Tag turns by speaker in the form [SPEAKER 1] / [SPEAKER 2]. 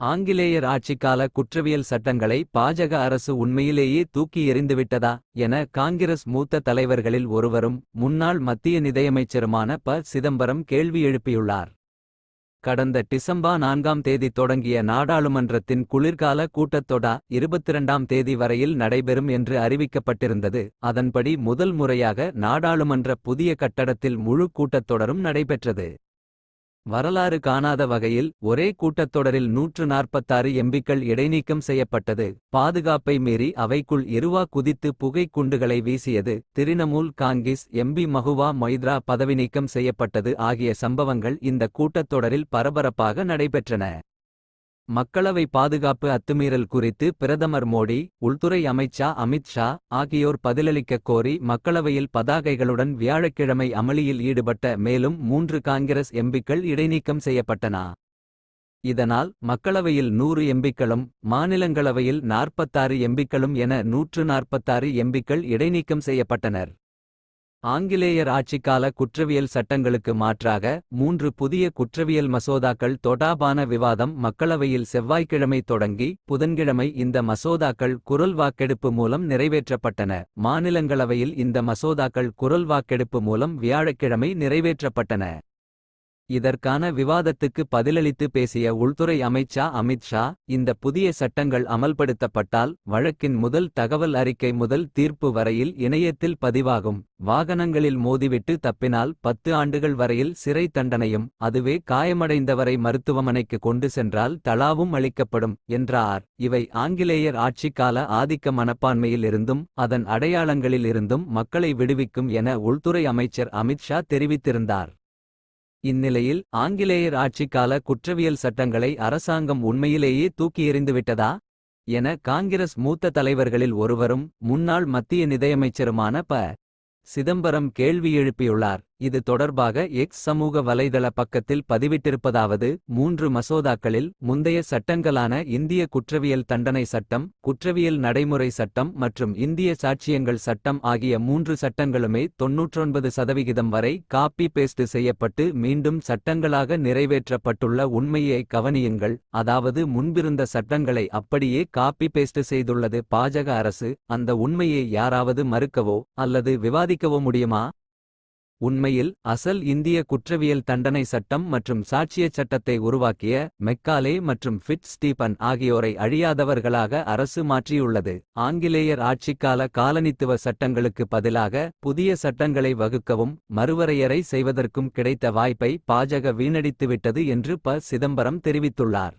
[SPEAKER 1] ஆங்கிலேயர் ஆட்சிக்கால குற்றவியல் சட்டங்களை பாஜக அரசு உண்மையிலேயே தூக்கி எறிந்துவிட்டதா என காங்கிரஸ் மூத்த தலைவர்களில் ஒருவரும் முன்னாள் மத்திய நிதியமைச்சருமான ப. சிதம்பரம் கேள்வி எழுப்பியுள்ளார். கடந்த டிசம்பா நான்காம் தேதி தொடங்கிய நாடாளுமன்றத்தின் குளிர்கால கூட்டத்தொடா இருபத்திரண்டாம் தேதி வரையில் நடைபெறும் என்று அறிவிக்கப்பட்டிருந்தது. அதன்படி முதல் முறையாக நாடாளுமன்ற புதிய கட்டடத்தில் முழு கூட்டத்தொடரும் நடைபெற்றது. வரலாறு காணாத வகையில் ஒரே கூட்டத்தொடரில் நூற்று நாற்பத்தாறு எம்பிக்கள் இடைநீக்கம் செய்யப்பட்டது. பாதுகாப்பை மீறி அவைக்குள் எருவா குதித்து புகை குண்டுகளை வீசியது. திரிணமூல் காங்கிஸ் எம்பி மஹுவா மொய்த்ரா பதவி நீக்கம் செய்யப்பட்டது ஆகிய சம்பவங்கள் இந்த கூட்டத்தொடரில் பரபரப்பாக நடைபெற்றன. மக்களவை பாதுகாப்பு அத்துமீறல் குறித்து பிரதமர் மோடி உள்துறை அமைச்சா அமித் ஷா ஆகியோர் பதிலளிக்கக் கோரி மக்களவையில் பதாகைகளுடன் வியாழக்கிழமை அமளியில் ஈடுபட்ட மேலும் மூன்று காங்கிரஸ் எம்பிக்கள் இடைநீக்கம் செய்யப்பட்டன. இதனால் மக்களவையில் நூறு எம்பிக்களும் மாநிலங்களவையில் நாற்பத்தாறு எம்பிக்களும் என நூற்று நாற்பத்தாறு எம்பிக்கள் இடைநீக்கம் செய்யப்பட்டனர். ஆங்கிலேயர் ஆட்சிக்கால குற்றவியல் சட்டங்களுக்கு மாற்றாக மூன்று புதிய குற்றவியல் மசோதாக்கள் தொடர்பான விவாதம் மக்களவையில் செவ்வாய்க்கிழமை தொடங்கி புதன்கிழமை இந்த மசோதாக்கள் குரல் வாக்கெடுப்பு மூலம் நிறைவேற்றப்பட்டன. மாநிலங்களவையில் இந்த மசோதாக்கள் குரல் வாக்கெடுப்பு மூலம் வியாழக்கிழமை நிறைவேற்றப்பட்டன. இதற்கான விவாதத்துக்கு பதிலளித்து பேசிய உள்துறை அமைச்சா அமித் ஷா இந்த புதிய சட்டங்கள் அமல்படுத்தப்பட்டால் வழக்கின் முதல் தகவல் அறிக்கை முதல் தீர்ப்பு வரையில் இணையத்தில் பதிவாகும். வாகனங்களில் மோதிவிட்டு தப்பினால் பத்து ஆண்டுகள் வரையில் சிறை தண்டனையும் அதுவே காயமடைந்தவரை மருத்துவமனைக்கு கொண்டு சென்றால் தளாவும் அளிக்கப்படும் என்றார். இவை ஆங்கிலேயர் ஆட்சிக்கால ஆதிக்க மனப்பான்மையில் இருந்தும் அதன் அடையாளங்களில் இருந்தும் மக்களை விடுவிக்கும் என உள்துறை அமைச்சர் அமித் ஷா தெரிவித்திருந்தார். இந்நிலையில் ஆங்கிலேயர் ஆட்சிக்கால குற்றவியல் சட்டங்களை அரசாங்கம் உண்மையிலேயே தூக்கி எறிந்துவிட்டதா? என காங்கிரஸ் மூத்த தலைவர்களில் ஒருவரும் முன்னாள் மத்திய நிதியமைச்சருமான ப. சிதம்பரம் கேள்வி எழுப்பியுள்ளார். இது தொடர்பாக எக்ஸ் சமூக வலைதள பக்கத்தில் பதிவிட்டிருப்பதாவது மூன்று மசோதாக்களில் முந்தைய சட்டங்களான இந்திய குற்றவியல் தண்டனை சட்டம் குற்றவியல் நடைமுறை சட்டம் மற்றும் இந்திய சாட்சியங்கள் சட்டம் ஆகிய மூன்று சட்டங்களுமே தொன்னூற்றொன்பது சதவிகிதம் வரை காப்பி பேஸ்ட் செய்யப்பட்டு மீண்டும் சட்டங்களாக நிறைவேற்றப்பட்டுள்ள உண்மையை கவனியுங்கள். அதாவது முன்பிருந்த சட்டங்களை அப்படியே காப்பி பேஸ்ட் செய்துள்ளது பாஜக அரசு அந்த உண்மையை யாராவது மறுக்கவோ அல்லது விவாதிக்கவோ முடியுமா? உண்மையில் அசல் இந்திய குற்றவியல் தண்டனை சட்டம் மற்றும் சாட்சியச் சட்டத்தை உருவாக்கிய மெக்காலே மற்றும் ஃபிட் ஸ்டீபன் ஆகியோரை அழியாதவர்களாக அரசு மாற்றியுள்ளது. ஆங்கிலேயர் ஆட்சிக்கால காலனித்துவ சட்டங்களுக்கு பதிலாக புதிய சட்டங்களை வகுக்கவும் மறுவரையறை செய்வதற்கும் கிடைத்த வாய்ப்பை பாஜக வீணடித்துவிட்டது என்று ப. சிதம்பரம் தெரிவித்துள்ளார்.